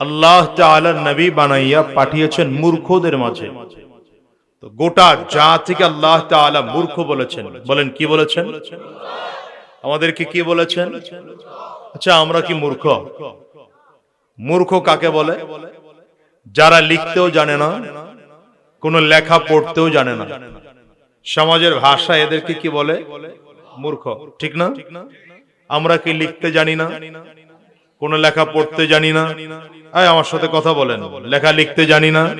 আল্লাহ তাআলা নবী বানাইয়া পাঠিয়েছেন মূর্খদের মাঝে। তো গোটা জাতিকে আল্লাহ তাআলা মূর্খ বলেছেন। বলেন, কি বলেছেন? আমাদেরকে কি বলেছেন? আচ্ছা আমরা কি মূর্খ? মূর্খ কাকে বলে? যারা লিখতেও জানে না, কোন লেখা পড়তেও জানে না। সমাজের ভাষা এদেরকে কি বলে? মূর্খ। ঠিক না? আমরা কি লিখতে জানি না? কোন লেখা পড়তে জানি না। আমার সাথে কথা বলেন। লেখা লিখতে জানি না।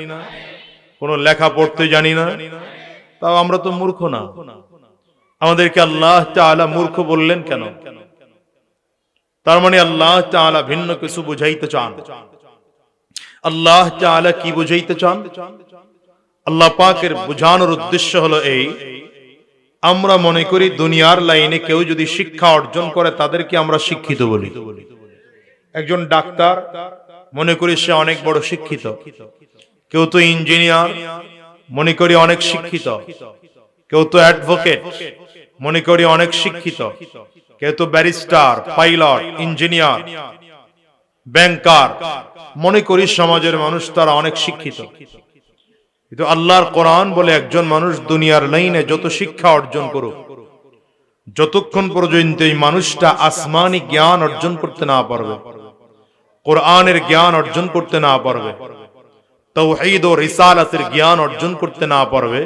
কোন লেখা পড়তে জানি না। তাও আমরা তো মূর্খ না। আমাদেরকে আল্লাহ তাআলা মূর্খ বললেন কেন? তার মানে আল্লাহ তাআলা ভিন্ন কিছু বুঝাইতে চান। আল্লাহ তাআলা কি বুঝাইতে চান? আল্লাহ পাকের বুঝানোর উদ্দেশ্য হলো এই, আমরা মনে করি দুনিয়ার লাইনে কেউ যদি শিক্ষা অর্জন করে, তাদেরকে আমরা শিক্ষিত বলি। একজন ডাক্তার, মনে করি সে অনেক বড় শিক্ষিত। কেউ তো ইঞ্জিনিয়ার, মনে করি অনেক শিক্ষিত। কেউ তো অ্যাডভোকেট, মনে করি অনেক শিক্ষিত। কেউ তো ব্যারিস্টার, পাইলট, ইঞ্জিনিয়ার, ব্যাংকার, মনে করি সমাজের মানুষ তারা অনেক শিক্ষিত। কিন্তু আল্লাহর কোরআন বলে একজন মানুষ দুনিয়ার লাইনে যত শিক্ষা অর্জন করুক, যতক্ষণ পর্যন্ত এই মানুষটা আসমানি জ্ঞান অর্জন করতে না পারবে কোরআনের জ্ঞান অর্জন করতে না পারবে। তৌহিদ ও রিসালাতের জ্ঞান অর্জন করতে না পারবে।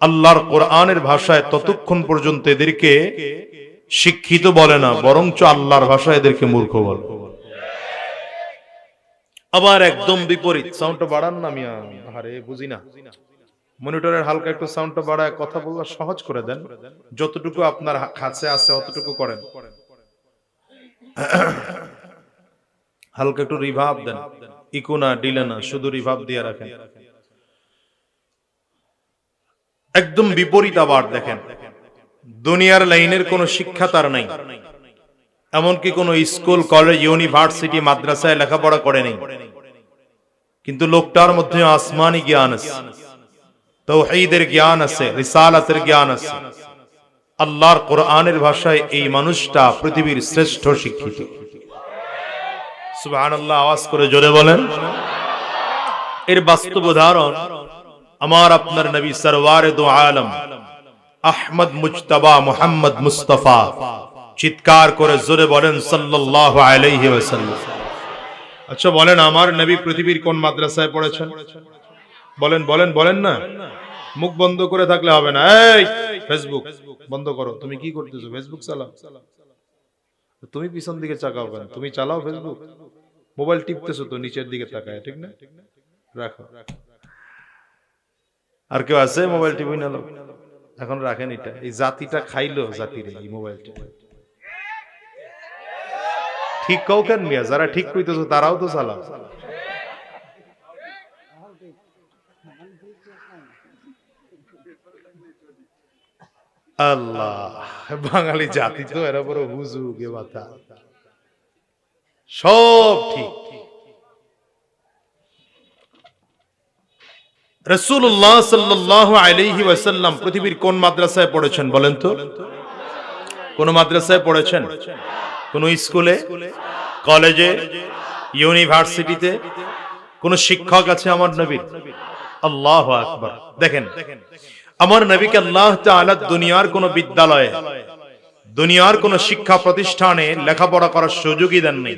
আল্লাহর কোরআনের ভাষায় ততক্ষণ পর্যন্ত এদেরকে শিক্ষিত বলে না, বরঞ্চ আল্লাহর ভাষায় এদেরকে মূর্খ বলে। আবার একদম বিপরীত সাউন্ডটা বাড়ান না মিয়া। আরে, বুঝি না। মনিটরের হালকা একটু সাউন্ডটা বাড়ায় কথা বলা সহজ করে দেন। যতটুকু আপনার কাছে আছে, অতটুকু করেন। হালকা একটু রিভাব দেন। ইকো না ডিলে না শুধু রিভাব দিয়ে রাখেন। একদম বিপরীত আবার দেখেন। দুনিয়ার লাইনের কোনো শিক্ষা তার নাই। এমনকি কোনো স্কুল, কলেজ, ইউনিভার্সিটি, মাদ্রাসায় লেখাপড়া করে নেই। কিন্তু লোকটার মধ্যে আসমানি জ্ঞান আছে। তৌহিদের জ্ঞান আছে, রিসালাতের জ্ঞান আছে। আল্লাহর কোরআনের ভাষায় এই মানুষটা পৃথিবীর শ্রেষ্ঠ শিক্ষিত। আওয়াজ করে জোরে বলেন। এর বাস্তব উদাহরণ, আমার আপনার নবী সরওয়ারে দু আলম, আহমদ মুজতবা মুহাম্মদ মুস্তফা। চিৎকার করে জোরে বলেন ওয়াসাল্লাম। আচ্ছা বলেন, আমার নবী পৃথিবীর কোন মাদ্রাসায় পড়েছেন? বলেন বলেন বলেন না। মুখ বন্ধ করে থাকলে হবে না। এই ফেসবুক বন্ধ করো। তুমি কি করতেছো? ফেসবুক চালাও। তুমি পিছন দিকে চাকাও কেন? তুমি চালাও ফেসবুক মোবাইল টিপতেছো তো নিচের দিকে তাকায় ঠিক না? রাখো। আর কেউ আছে মোবাইল টিপি না লোক? এখন রাখেন এটা। এই জাতিটা খাইলো জাতির এই মোবাইলটা ঠিক কাউ কেন মিয়া? যারা ঠিক কইতেছো তারাও তো চালাও। আল্লাহ বাঙালি জাতি তো এরা বড় মাথা সব ঠিক। রসুল্লাহ সাল্লাহ আলাইহি ওয়াসাল্লাম পৃথিবীর কোন মাদ্রাসায় পড়েছেন বলেন তো। কোন মাদ্রাসায় পড়েছেন? কোন স্কুলে? কলেজে? ইউনিভার্সিটিতে? কোন শিক্ষক আছে আমার নবীর? আল্লাহ আকবার। দেখেন আমার নবীকে আল্লাহ তাআলা দুনিয়ার কোন বিদ্যালয়ে, দুনিয়ার কোন শিক্ষা প্রতিষ্ঠানে লেখাপড়া করার সুযোগই দেন নাই।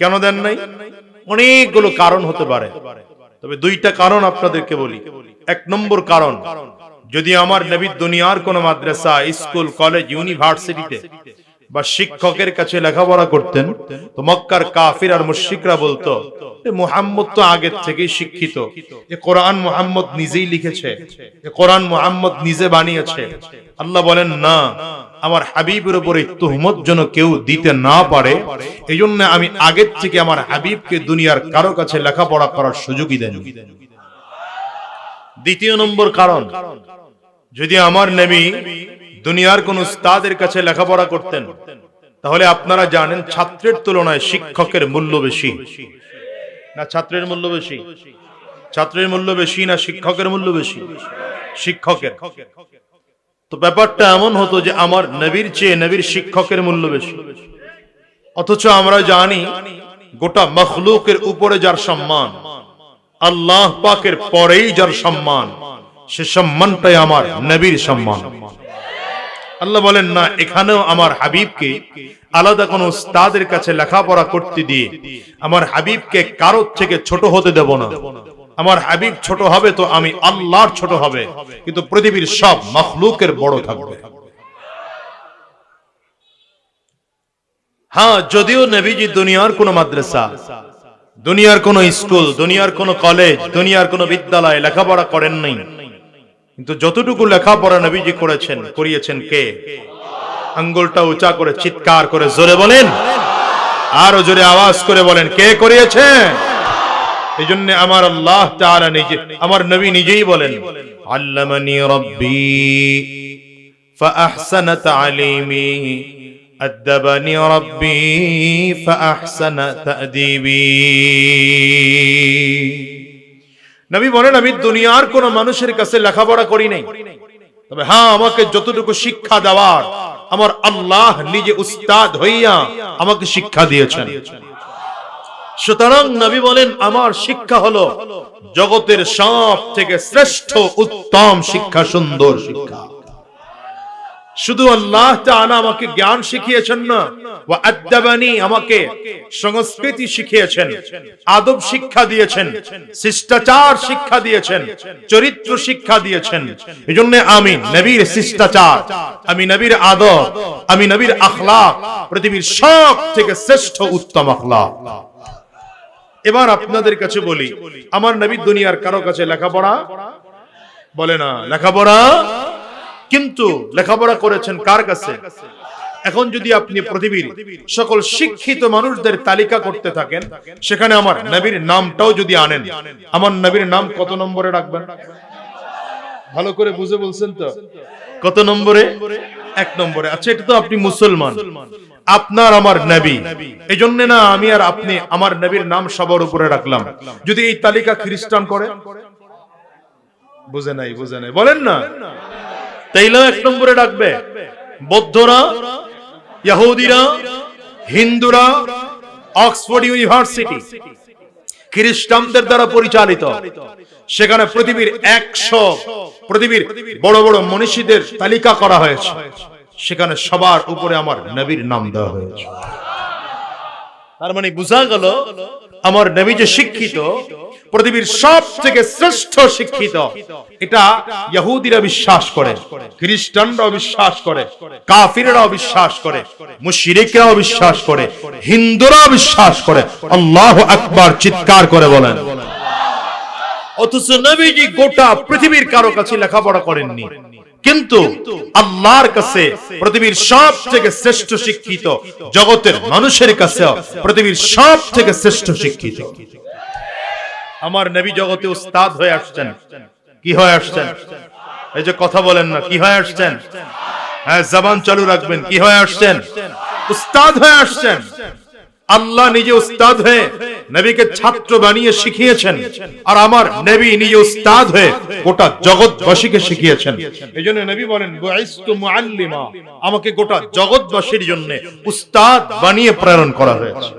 কেন দেন নাই? অনেকগুলো কারণ হতে পারে। তবে দুইটা কারণ আপনাদেরকে বলি। এক নম্বর কারণ, যদি আমার নবী দুনিয়ার কোন মাদ্রাসা, স্কুল, কলেজ, ইউনিভার্সিটিতে বা শিক্ষকের কাছে লেখাপড়া করতেন, তো মক্কার কাফির আর মুশরিকরা বলতো মুহাম্মদ তো আগের থেকেই শিক্ষিত এ কোরআন মুহাম্মদ নিজেই লিখেছে এ কোরআন মুহাম্মদ নিজে বানিয়েছে। আল্লাহ বলেন, না, আমার হাবিবের উপরে তুহমত যেন কেউ দিতে না পারে এই জন্য আমি আগের থেকে আমার হাবিবকে দুনিয়ার কারও কাছে লেখাপড়া করার সুযোগই দেন দ্বিতীয় নম্বর কারণ, যদি আমার নবী দুনিয়ার কোন উস্তাদের কাছে লেখাপড়া করতেন। তাহলে আপনারা জানেন ছাত্রের তুলনায় শিক্ষকের মূল্য বেশি। না ছাত্রের মূল্য বেশি? ছাত্রের মূল্য বেশি না শিক্ষকের মূল্য বেশি? শিক্ষকের। তো ব্যাপারটা এমন হতো যে আমার নবীর চেয়ে নবীর শিক্ষকের মূল্য বেশি। অথচ আমরা জানি গোটা মখলুকের উপরে যার সম্মান, আল্লাহ পাকের পরেই যার সম্মান, সে সম্মানটাই আমার নবীর সম্মান। আল্লাহ বলেন, না, এখানেও আমার হাবিবকে আলাদা কোন উস্তাদের কাছে লেখাপড়া করতে দিয়ে আমার হাবিবকে কারোর থেকে ছোট হতে দেব না। আমার হাবিব ছোট হবে তো আমি আল্লাহর ছোট হবে, কিন্তু পৃথিবীর সব মখলুকের বড় থাকবে। হ্যাঁ যদিও নবীজি দুনিয়ার কোন মাদ্রাসা, দুনিয়ার কোন স্কুল, দুনিয়ার কোন কলেজ, দুনিয়ার কোন বিদ্যালয় লেখাপড়া করেন নাই কিন্তু যতটুকু লেখাপড়া নবীজি করেছেন করিয়েছেন কে আঙ্গুলটা উঁচা করে চিৎকার করে জোরে বলেন আরো জোরে আওয়াজ করে বলেন কে করিয়েছে এই জন্য আমার আল্লাহ তাআলা নিজে আমার নবী নিজেই বলেন আল্লামানি রব্বি فأحسن تعليمي أدبني ربي فأحسن تأديبي নবী বলেন, আমি দুনিয়ার কোন মানুষের কাছে লেখাপড়া করি নাই। তবে হ্যাঁ আমাকে যতটুকু শিক্ষা দেওয়ার, আমার আল্লাহ নিজে উস্তাদ হইয়া আমাকে শিক্ষা দিয়েছেন। সুতরাং নবী বলেন, আমার শিক্ষা হলো জগতের সব থেকে শ্রেষ্ঠ, উত্তম শিক্ষা, সুন্দর শিক্ষা। শুধু আল্লাহ আমাকে জ্ঞান শিখিয়েছেন না আমাকে সংস্কৃতি শিখিয়েছেন, আদব শিক্ষা দিয়েছেন, শিষ্টাচার শিক্ষা দিয়েছেন, চরিত্র শিক্ষা দিয়েছেন। এজন্য আমি নবীর শিষ্টাচার, আমি নবীর আদব, আমি নবীর আখলাক, পৃথিবীর সব থেকে শ্রেষ্ঠ উত্তম আখলাক। এবার আপনাদের কাছে বলি, আমার নবী দুনিয়ার কারও কাছে লেখাপড়া? বলে না, লেখাপড়া কিন্তু লেখাপড়া করেছেন কার কাছে? এখন যদি আপনি পৃথিবীর সকল শিক্ষিত মানুষদের তালিকা করতে থাকেন, সেখানে আমার নবীর নামটাও যদি আনেন, আমার নবীর নাম কত নম্বরে রাখবেন? ভালো করে বুঝে বলছেন তো? কত নম্বরে? এক নম্বরে। আচ্ছা এটা তো আপনি মুসলমান। আপনার আমার নবী। এই জন্য না আমি আর আপনি আমার নবীর নাম সবার উপরে রাখলাম। যদি এই তালিকা খ্রিস্টান করে? বুঝে নাই বুঝে নাই। বলেন না। তাইলেও এক নম্বরে ডাকবে। বৌদ্ধরা, ইহুদিরা, হিন্দুরা, অক্সফোর্ড ইউনিভার্সিটি, খ্রিস্টানদের দ্বারা পরিচালিত। সেখানে পৃথিবীর একশো, পৃথিবীর বড় বড় মনীষীদের তালিকা করা হয়েছে। সেখানে সবার উপরে আমার নবীর নাম দেওয়া হয়েছে। তার মানে বোঝা গেল, আমার নবী যে শিক্ষিত পৃথিবীর সব থেকে শ্রেষ্ঠ শিক্ষিত। এটা ইহুদিরা বিশ্বাস করে, খ্রিস্টানরাও বিশ্বাস করে, কাফিররাও বিশ্বাস করে, মুশরিকরাও বিশ্বাস করে, হিন্দুরাও বিশ্বাস করে। আল্লাহ আকবার চিৎকার করে বলেন। অথচ নবীজি গোটা পৃথিবীর কারও কাছে লেখাপড়া করেননি। কিন্তু আল্লাহর কাছে পৃথিবীর সব থেকে শ্রেষ্ঠ শিক্ষিত, জগতের মানুষের কাছে পৃথিবীর সব থেকে শ্রেষ্ঠ শিক্ষিত। আমার নবী জগতে উস্তাদ হয়ে আসছেন। কি হয়ে আসছেন? এই যে কথা বলেন না, কি হয়ে আসছেন? হ্যাঁ জবান চালু রাখবেন, কি হয়ে আসছেন? উস্তাদ হয়ে আসছেন। আল্লাহ নিজে উস্তাদ হয়ে নবীকে ছাত্র বানিয়ে শিখিয়েছেন আর আমার নবী নিজে উস্তাদ হয়ে গোটা জগৎবাসীকে শিখিয়েছেন। এই জন্য নবী বলেন মুআল্লিমা আমাকে গোটা জগৎবাসীর জন্য উস্তাদ বানিয়ে প্রেরণ করা হয়েছে।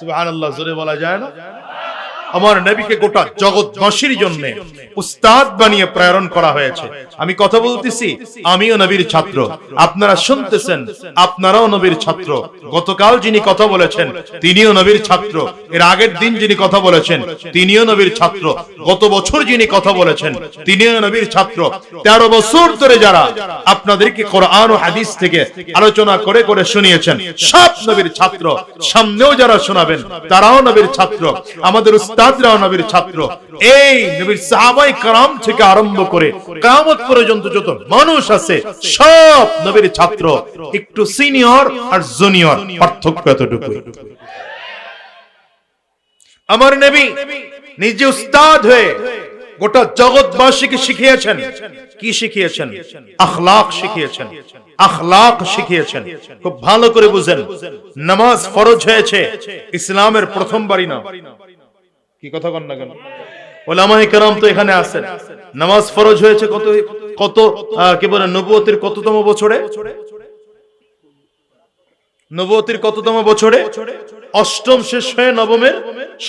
সুবহানাল্লাহ, জোরে বলা যায় না? আমার নবীকে গোটা জগৎবাসীর জন্য উস্তাদ বানিয়ে প্রেরণ করা হয়েছে। আমি কথা বলতেছি, আমিও নবীর ছাত্র। আপনারা শুনতেছেন, আপনারাও নবীর ছাত্র। গতকাল যিনি কথা বলেছেন, তিনিও নবীর ছাত্র। এর আগের দিন যিনি কথা বলেছেন, তিনিও নবীর ছাত্র। গত বছর যিনি কথা বলেছেন, তিনিও নবীর ছাত্র। তেরো বছর ধরে যারা আপনাদেরকে কোরআন ও হাদিস থেকে আলোচনা করে করে শুনিয়েছেন, সব নবীর ছাত্র। সামনেও যারা শোনাবেন, তারাও নবীর ছাত্র। আমাদের উস্তাদরাও নবীর ছাত্র। এই নবীর সাহাবাই কারাম থেকে আরম্ভ করে কামত পর্যন্ত যত মানুষ আছে, সব নবীর ছাত্র, একটু সিনিয়র আর জুনিয়র, পার্থক্য এতটুকু আমার নবী নিজে উস্তাদ হয়ে গোটা জগৎবাসীকে শিখিয়েছেন। কি শিখিয়েছেন? শিখিয়েছেন। শিখিয়েছেন। খুব ভালো করে বুঝেন। নামাজ ফরজ হয়েছে। ইসলামের প্রথম বাড়ি না। কি কথা কন না কেন? ওলামায়ে কেরাম তো এখানে আছেন। নামাজ ফরজ হয়েছে কত কত কি বলে, নবুয়তের কততম বছরে? নবতির কততম বছরে? অষ্টম শেষ হয়ে নবমের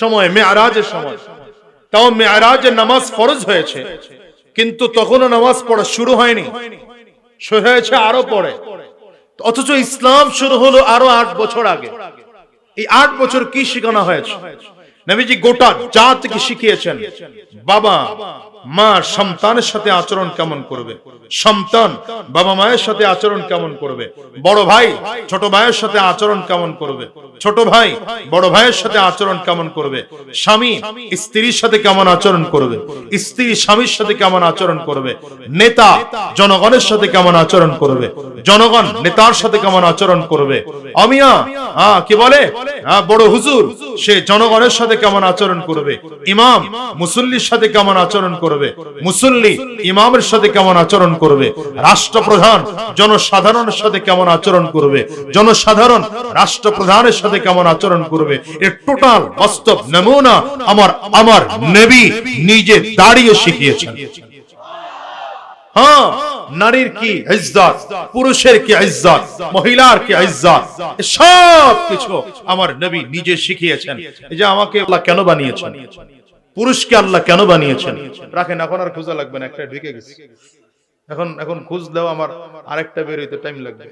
সময়, মেয়ারাজের সময়। তাও মেয়ারাজের নামাজ ফরজ হয়েছে। কিন্তু তখনও নামাজ পড়া শুরু হয়নি। শুরু হয়েছে আরও পরে। অথচ ইসলাম শুরু হলো আরও আট বছর আগে। এই আট বছর কি শেখানো হয়েছে? নবীজি গোটা জাতকে শিখিয়েছেন। বাবা, মা সন্তানের সাথে আচরণ কেমন করবে? সন্তান বাবা মায়ের সাথে আচরণ কেমন করবে? বড় ভাই, ছোট ভাইয়ের সাথে আচরণ কেমন করবে? ছোট ভাই, বড় ভাইয়ের সাথে আচরণ কেমন করবে? স্বামী, স্ত্রীর সাথে কেমন আচরণ করবে? স্ত্রী স্বামীর সাথে কেমন আচরণ করবে? নেতা জনগণের সাথে কেমন আচরণ করবে? জনগণ নেতার সাথে কেমন আচরণ করবে? অমিয়া হ্যাঁ কি বলে? হ্যাঁ বড় হুজুর, সে জনগণের সাথে কেমন আচরণ করবে? ইমাম, মুসল্লির সাথে কেমন আচরণ করবে? মুসল্লি, ইমামের সাথে কেমন আচরণ করবে? রাষ্ট্রপ্রধান, জনসাধারণের সাথে কেমন আচরণ করবে? জনসাধারণ, রাষ্ট্রপ্রধানের সাথে কেমন আচরণ করবে? এর টোটাল বাস্তব নমুনা আমার আমার নবী নিজে দাঁড়িয়ে শিখিয়েছেন। হ্যাঁ নারীর কি ইজ্জত, পুরুষের কি ইজ্জত, মহিলার কি ইজ্জত সব কিছু আমার নবী নিজে শিখিয়েছেন। এই যে আমাকে আল্লাহ কেন বানিয়েছেন? পুরুষকে আল্লাহ কেন বানিয়েছেন? রাখেন, এখন আর খোঁজা লাগবে না একটা ঢুকে গেছে। এখন এখন খুঁজলেও আমার আরেকটা বের হইতে টাইম লাগবে।